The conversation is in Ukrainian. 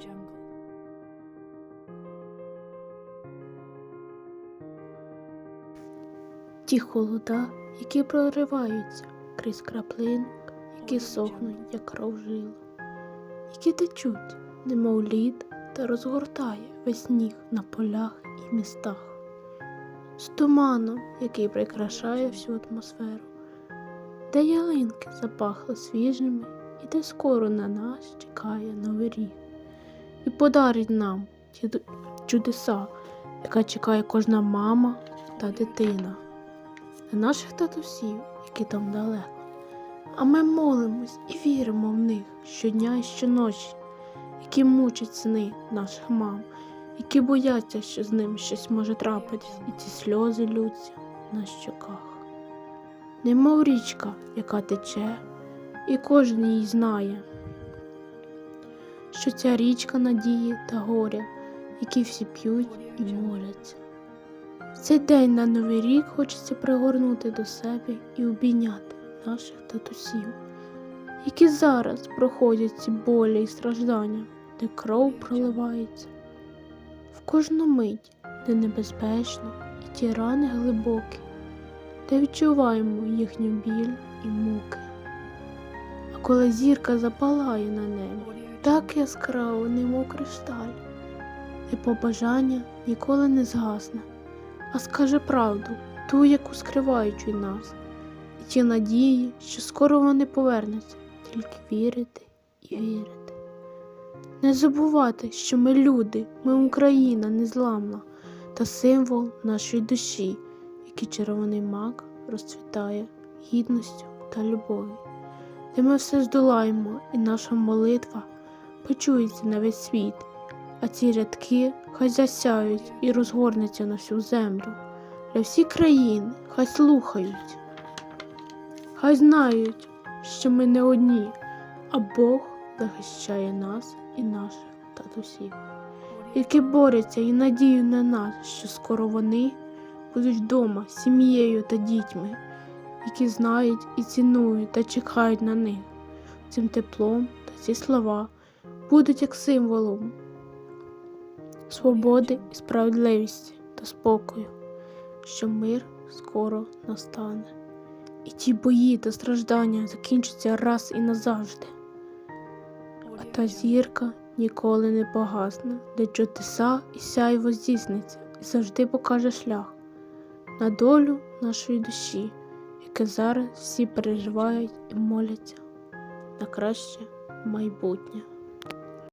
jungle. Ті холода, які прориваються крізь краплинок, які сохнуть, як кров жила, які течуть, немов лід, та розгортає весь сніг на полях і містах, з туманом, який прикрашає всю атмосферу, де ялинки запахли свіжими, і де скоро на нас чекає новий рік, і подарить нам ті чудеса, яка чекає кожна мама та дитина на наших татусів, які там далеко. А ми молимось і віримо в них щодня і щоночі, які мучать сни наших мам, які бояться, що з ним щось може трапитись, і ці сльози лються на щоках. Немов річка, яка тече, і кожен її знає, що ця річка надії та горя, які всі п'ють і моляться. В цей день на Новий рік хочеться пригорнути до себе і обійняти наших татусів, які зараз проходять ці болі і страждання, де кров проливається. В кожну мить, де небезпечно, і ті рани глибокі, де відчуваємо їхню біль і муки. А коли зірка запалає на небі, так яскраво, немов кришталь, і побажання ніколи не згасне. А скаже правду, ту, яку скривають від нас, і ті надії, що скоро вони повернуться, тільки вірити і вірити. Не забувати, що ми люди, ми Україна незламна та символ нашої душі, який червоний мак розцвітає гідністю та любов'ю, де ми все здолаємо, і наша молитва почується на весь світ а ці рядки хай засяють і розгорнуться на всю землю. Для всі країни хай слухають, хай знають, що ми не одні, а Бог захищає нас і наших татусів, які борються і надіють на нас, що скоро вони будуть вдома з сім'єю та дітьми, які знають і цінують та чекають на них. Цим теплом та ці слова будуть як символом свободи і справедливості та спокою, що мир скоро настане, і ті бої та страждання закінчаться раз і назавжди. А та зірка ніколи не погасне, де чудеса і сяйво здійсниться, і завжди покаже шлях на долю нашої душі, яке зараз всі переживають і моляться на краще майбутнє.